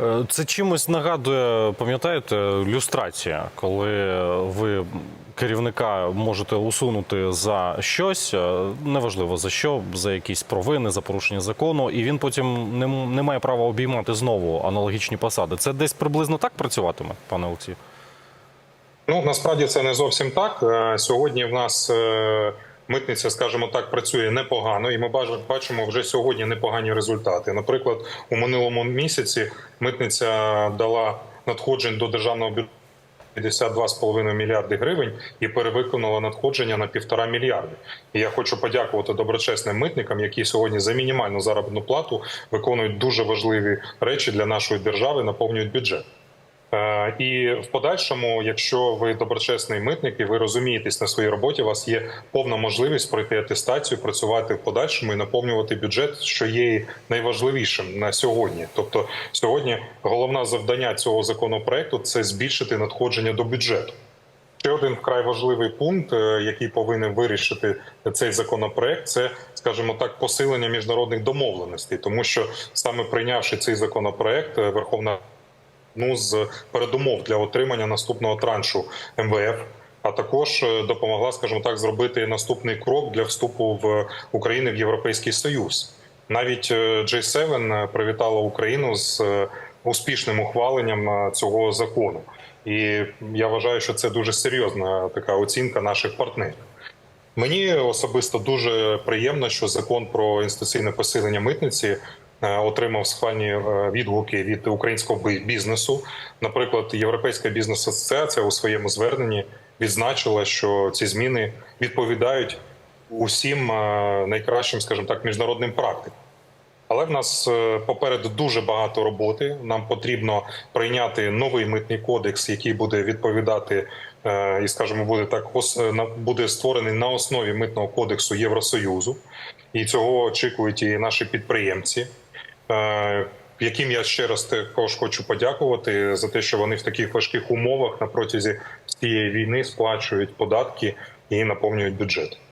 Е, Це чимось нагадує, пам'ятаєте, люстрація, коли ви керівника можете усунути за щось, е, неважливо за що, за якісь провини, за порушення закону, і він потім не, не має права обіймати знову аналогічні посади. Це десь приблизно так працюватиме, пане Олексію? Ну насправді це не зовсім так. Е, Сьогодні в нас митниця, скажімо так, працює непогано, і ми бачимо вже сьогодні непогані результати. Наприклад, у минулому місяці митниця дала надходжень до державного бюджету. 52,5 мільярди гривень і перевиконала надходження на півтора мільярди. І я хочу подякувати доброчесним митникам, які сьогодні за мінімальну заробітну плату виконують дуже важливі речі для нашої держави, наповнюють бюджет. Е, І в подальшому, якщо ви доброчесний митник і ви розумієтесь на своїй роботі, у вас є повна можливість пройти атестацію, працювати в подальшому і наповнювати бюджет, що є найважливішим на сьогодні. Тобто, сьогодні головне завдання цього законопроекту це збільшити надходження до бюджету. Ще один вкрай важливий пункт, е, який повинен вирішити цей законопроект, це, скажімо так, посилення міжнародних домовленостей, тому що саме прийнявши цей законопроект, е, Верховна одну з передумов для отримання наступного траншу МВФ. А також е, допомогла, скажімо так, зробити наступний крок для вступу в Україну в Європейський Союз. Навіть е, G7 привітала Україну з е, успішним ухваленням е, цього закону. І я вважаю, що це дуже серйозна така оцінка наших партнерів. Мені особисто дуже приємно, що закон про інституційне посилення митниці е, отримав схвальні е, відгуки від українського бізнесу. Наприклад, Європейська бізнес-асоціація у своєму зверненні відзначила, що ці зміни відповідають усім е, найкращим, скажімо так, міжнародним практикам. Але в нас е, попереду дуже багато роботи. Нам потрібно прийняти новий митний кодекс, який буде відповідати е, і, скажімо, буде так е, буде створений на основі митного кодексу Євросоюзу, і цього очікують і наші підприємці. Е, Яким я ще раз також хочу подякувати за те, що вони в таких важких умовах на протязі цієї війни сплачують податки і наповнюють бюджет.